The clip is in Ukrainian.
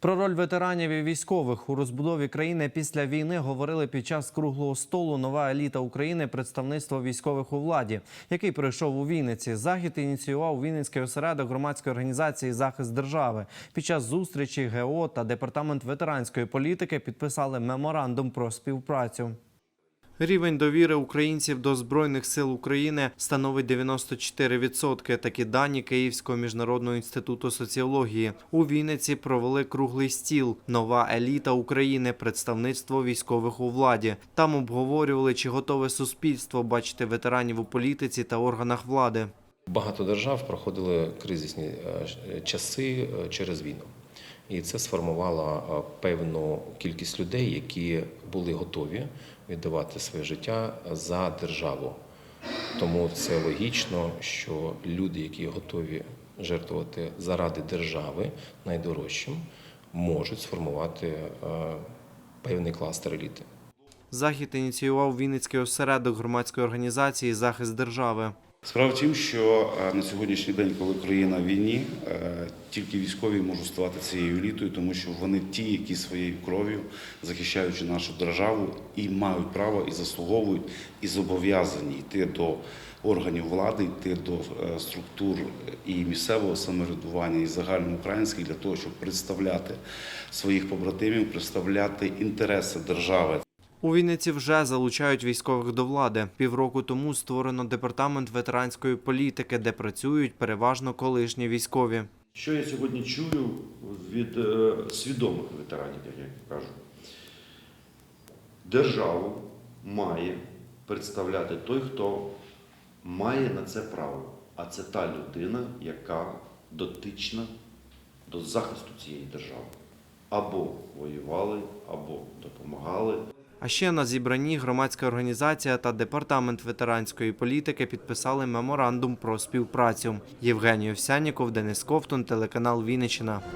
Про роль ветеранів і військових у розбудові країни після війни говорили під час круглого столу нова еліта України представництво військових у владі, який пройшов у Вінниці. Захід ініціював Вінницький осередок громадської організації Захист держави. Під час зустрічі ГО та департамент ветеранської політики підписали меморандум про співпрацю. Рівень довіри українців до збройних сил України становить 94%. Такі дані Київського міжнародного інституту соціології. У Вінниці провели круглий стіл. Нова еліта України, представництво військових у владі. Там обговорювали, чи готове суспільство бачити ветеранів у політиці та органах влади. Багато держав проходили кризисні е, часи е, через війну. І це сформувало е, певну кількість людей, які були готові віддавати своє життя за державу. Тому це логічно, що люди, які готові жертвувати заради держави найдорожчим, можуть сформувати е, певний кластер еліти. Захід ініціював Вінницький осередок громадської організації Захист держави. Справа в тім, що е, на сьогоднішній день, коли країна в війні, е, тільки військові можуть ставати цією елітою, тому що вони ті, які своєю кров'ю, захищаючи нашу державу, і мають право, і заслуговують, і зобов'язані йти до органів влади, йти до е, структур і місцевого самоврядування, і загальноукраїнських для того, щоб представляти своїх побратимів, представляти інтереси держави. У Вінниці вже залучають військових до влади. Півроку тому створено департамент ветеранської політики, де працюють переважно колишні військові. Що я сьогодні чую від е, свідомих ветеранів, як я кажу? Державу має представляти той, хто має на це право. А це та людина, яка дотична до захисту цієї держави. Або воювали, або допомагали. А ще на зібранні громадська організація та департамент ветеранської політики підписали меморандум про співпрацю. Євгеній Овсяніков, Денис Ковтун, телеканал Вінниччина.